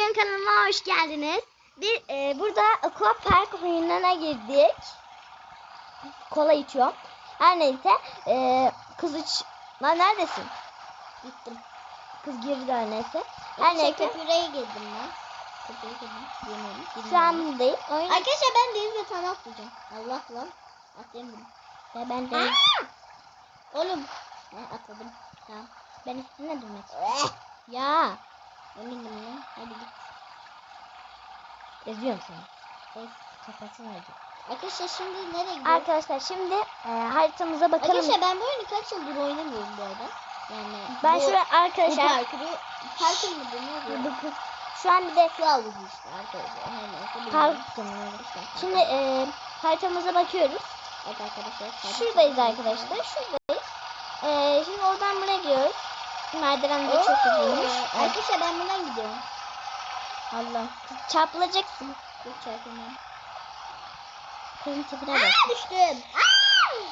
Bugün kanalıma hoş geldiniz. Bir e, burada aqua park oyununa girdik. Kola içiyorum. Her neyse e, kız iç... Lan neredesin? Gittim. Kız girdi her neyse. Her neyse. köpüğe girdim ben. Köpüğe girdim. Yemedim. Şu an buradayım. Oyun... Arkadaşlar ben deniz yatağına atlayacağım. Allah lan. Atlayamadım. Ve ben de... Oğlum. Ben atladım. Tamam. Ben üstüne durmak istiyorum. ya. Eminim lan. Hadi git. Eziyorum seni. Ez. Kafasını acı. Arkadaşlar şimdi nereye gidiyoruz? Arkadaşlar şimdi e, haritamıza bakalım. Arkadaşlar ben bu oyunu kaç yıldır oynamıyorum bu arada. Yani ben bu, şu an bu arkadaşlar parkuru parkur mu deniyor? şu an bir de Su havuzu işte arkadaşlar. Her park deniyor. Şimdi e, haritamıza bakıyoruz. Evet arkadaşlar. Şuradayız arkadaşlar. Şuradayız. E, şimdi oradan buraya gidiyoruz. Merdiven de çok uzunmuş. Arkadaşlar ben buradan gidiyorum. Allah. Çarpılacaksın. Çok çarpılmam. Kızın tipine bak. Aa düştüm.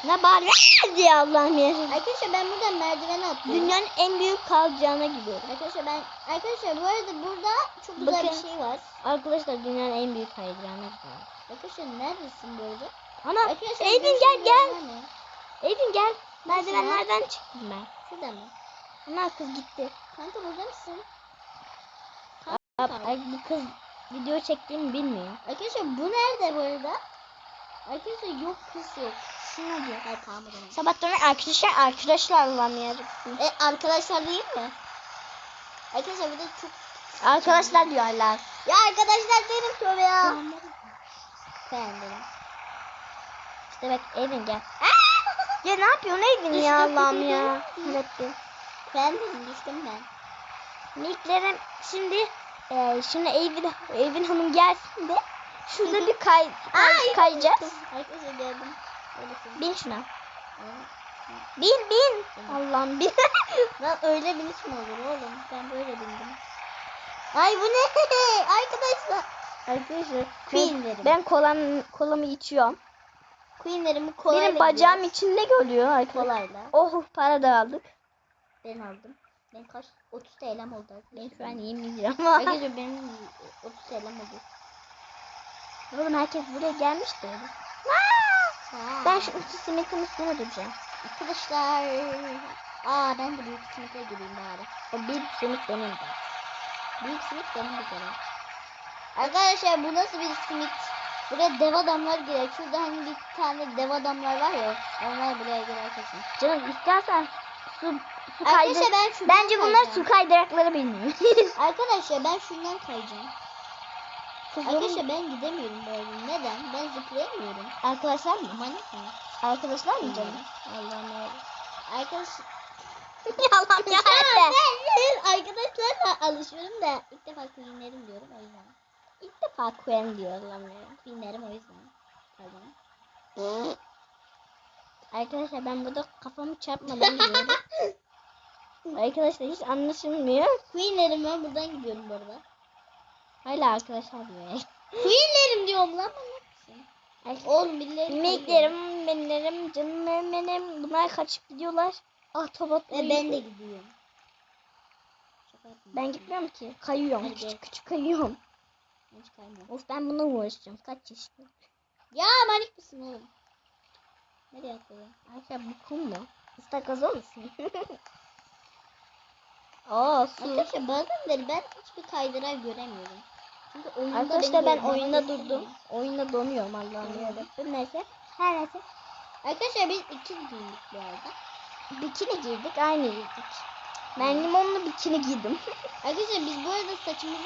Ne bağırıyor diye Allah'ım ya. Arkadaşlar ben buradan merdivene atlıyorum. Dünyanın en büyük kalacağına gidiyorum. Arkadaşlar ben arkadaşlar bu arada burada çok güzel Bakın. bir şey var. Arkadaşlar dünyanın en büyük kaydıranı var. Arkadaşlar neredesin böyle? Ana Arkadaşlar Evin gel gel. Evin gel. Merdivenlerden çıktım ben. Şurada mı? Ana kız gitti. Kanka burada mısın? Ab, ay, bu kız video çektiğimi bilmiyor. Arkadaşlar bu nerede bu arada? Arkadaşlar yok kız yok. Şuna diyor. Hayır tamam o zaman. Sabahtan beri arkadaşlar arkadaşlar anlayamadım. E arkadaşlar değil mi? Arkadaşlar bir de çok Arkadaşlar diyorlar. Ya arkadaşlar benim tövbe ya. Beğendim. İşte bak Evin gel. ya ne yapıyorsun Evin ya Allah'ım ya. Hallettim. Beğendim düştüm ben. Nicklerim şimdi e, şimdi Evin, Evin Hanım gelsin de şurada bir kay, kay kayacağız. Arkadaşlar. Öylesin. Bin şuna. Bin bin. Allah'ım bin. Lan öyle biniş mi olur oğlum? Ben böyle bindim. Ay bu ne? Arkadaşlar. Arkadaşlar Queen'lerim. ben kolam, kolamı içiyorum. Queen'lerimi kolayla Benim bacağım gidiyoruz. içinde görüyor arkadaşlar. Kolayla. Oh para da aldık. Ben aldım. Ben kaç? 30 TL'm oldu. Ben şu an 20 lira. Arkadaşlar benim 30 TL'm oldu. Oğlum herkes buraya gelmişti. Ha. Ben şu iki simitin üstüne duracağım. Arkadaşlar. Aa ben de büyük simite gireyim bari. O bir simit benim de. Büyük simit benim bir kere. Arkadaşlar bu nasıl bir simit? Buraya dev adamlar girer. Şurada hani bir tane dev adamlar var ya. Onlar buraya girer kesin. Canım istersen su, su. Arkadaşlar ben Bence bunlar su kayacağım. kaydırakları bilmiyor. Arkadaşlar ben şundan kayacağım. Arkadaşlar ben gidemiyorum böyle. Neden? Ben zıplayamıyorum. arkadaşlar mı? Manyak mı? Arkadaşlar mı canım? Allah'ım ya. Arkadaş... Yalan Ya ya. ben arkadaşlarla alışıyorum da ilk defa queenlerim diyorum o yüzden. İlk defa Queen diyor Allah'ım ya. Queenlerim o yüzden. Pardon. Arkadaşlar ben burada kafamı çarpmadan gidiyorum. Arkadaşlar hiç anlaşılmıyor. Queenlerim ben buradan gidiyorum bu arada. Hala arkadaşlar diyor. Queenlerim diyorum lan Oğlum birileri Miniklerim, benim, canım benim. Bunlar kaçıp gidiyorlar. Ahtapot. Ve ben de gidiyorum. Ben gitmiyorum ki. Kayıyorum. Hadi Küçük gel. küçük kayıyorum. Hiç kaymıyorum. Of ben buna uğraşacağım. Kaç yaşında? Ya manyak mısın oğlum? Nereye atladın? Arkadaşlar bu kum mu? Istakoz o musun? Aa su. Arkadaşlar bazenleri ben hiçbir kaydırağı göremiyorum. Çünkü oyunda Arkadaşlar ben oyunda durdum. Oyunda donuyorum Allah'ım yarabbim. Neyse. Her neyse. Arkadaşlar biz iki giyindik bu arada. Bikini giydik. Aynı giydik. Ben limonlu bikini giydim. Arkadaşlar biz bu arada saçımızı